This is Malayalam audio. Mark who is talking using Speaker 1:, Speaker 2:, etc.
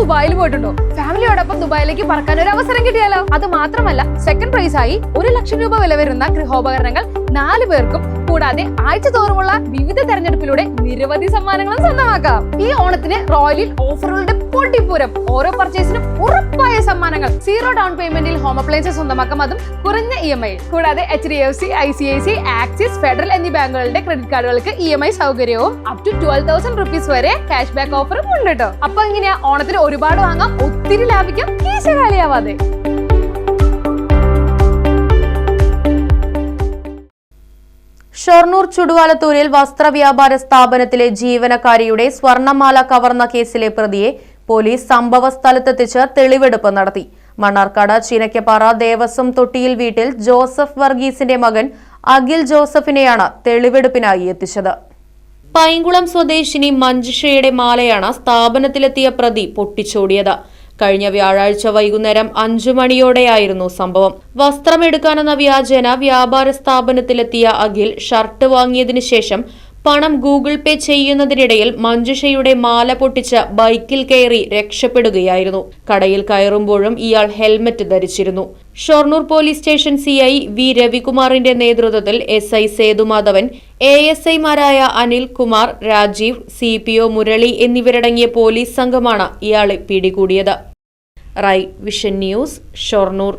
Speaker 1: ദുബായിൽ പോയിട്ടുണ്ടോ? ഫാമിലിയോടൊപ്പം ദുബായിലേക്ക് പറക്കാൻ ഒരു അവസരം കിട്ടിയാലോ? അത് മാത്രമല്ല സെക്കൻഡ് പ്രൈസ് ആയി ഒരു ലക്ഷം രൂപ വില വരുന്ന ഗൃഹോപകരണങ്ങൾ നാല് പേർക്കും കൂടാതെ ആഴ്ച തോറുമുള്ള വിവിധ തെരഞ്ഞെടുപ്പിലൂടെ നിരവധി സമ്മാനങ്ങളും സ്വന്തമാക്കാം. ഈ ഓണത്തിന് റോയലിൽ ഓഫറുകളുടെ പൊട്ടിപ്പൂരം ഓരോ പർച്ചേസിനും ഉറപ്പായ സമ്മാനങ്ങൾ. സീറോ ഡൗൺ പേയ്മെന്റിൽ ഹോം അപ്ലയൻസസ് സ്വന്തമാക്കാം. അതും കുറഞ്ഞ ഇ എം ഐ കൂടാതെ H D F C I C I C Axis Federal എന്നീ ബാങ്കുകളുടെ ക്രെഡിറ്റ് കാർഡുകൾക്ക് ഇ എം ഐ സൗകര്യവും up to twelve thousand rupees വരെ ക്യാഷ് ബാക്ക് ഓഫറും ഉണ്ട് കേട്ടോ. അപ്പൊ എങ്ങനെയാ? ഓണത്തിന് ഒരുപാട് വാങ്ങാം. ഒത്തിരി ലാഭിക്കാം.
Speaker 2: ഷൊർണൂർ ചുടുവാലത്തൂരിൽ വസ്ത്രവ്യാപാര സ്ഥാപനത്തിലെ ജീവനക്കാരിയുടെ സ്വർണമാല കവർന്ന കേസിലെ പ്രതിയെ പോലീസ് സംഭവ സ്ഥലത്തെത്തിച്ച് തെളിവെടുപ്പ് നടത്തി. മണ്ണാർക്കാട് ചീനക്കപ്പാറ ദേവസ്വം തൊട്ടിയിൽ വീട്ടിൽ ജോസഫ് വർഗീസിന്റെ മകൻ അഖിൽ ജോസഫിനെയാണ് തെളിവെടുപ്പിനായി എത്തിച്ചത്. പൈങ്കുളം സ്വദേശിനി മഞ്ജുഷയുടെ മാലയാണ് സ്ഥാപനത്തിലെത്തിയ പ്രതി പൊട്ടിച്ചോടിയത്. കഴിഞ്ഞ വ്യാഴാഴ്ച വൈകുന്നേരം അഞ്ചു മണിയോടെയായിരുന്നു സംഭവം. വസ്ത്രമെടുക്കാനെന്ന വ്യാജേന വ്യാപാര സ്ഥാപനത്തിലെത്തിയ അഖിൽ ഷർട്ട് വാങ്ങിയതിനു ശേഷം പണം ഗൂഗിൾ പേ ചെയ്യുന്നതിനിടയിൽ മഞ്ജുഷയുടെ മാല പൊട്ടിച്ച് ബൈക്കിൽ കയറി രക്ഷപ്പെടുകയായിരുന്നു. കടയിൽ കയറുമ്പോഴും ഇയാൾ helmet ധരിച്ചിരുന്നു. Shoranur police station CI V രവികുമാറിന്റെ നേതൃത്വത്തിൽ S I Sethumadhavan A S ഐമാരായ Anil Kumar Rajeev C P O Murali എന്നിവരടങ്ങിയ പോലീസ് സംഘമാണ് ഇയാളെ പിടികൂടിയത്. Rai vision news Shoranur.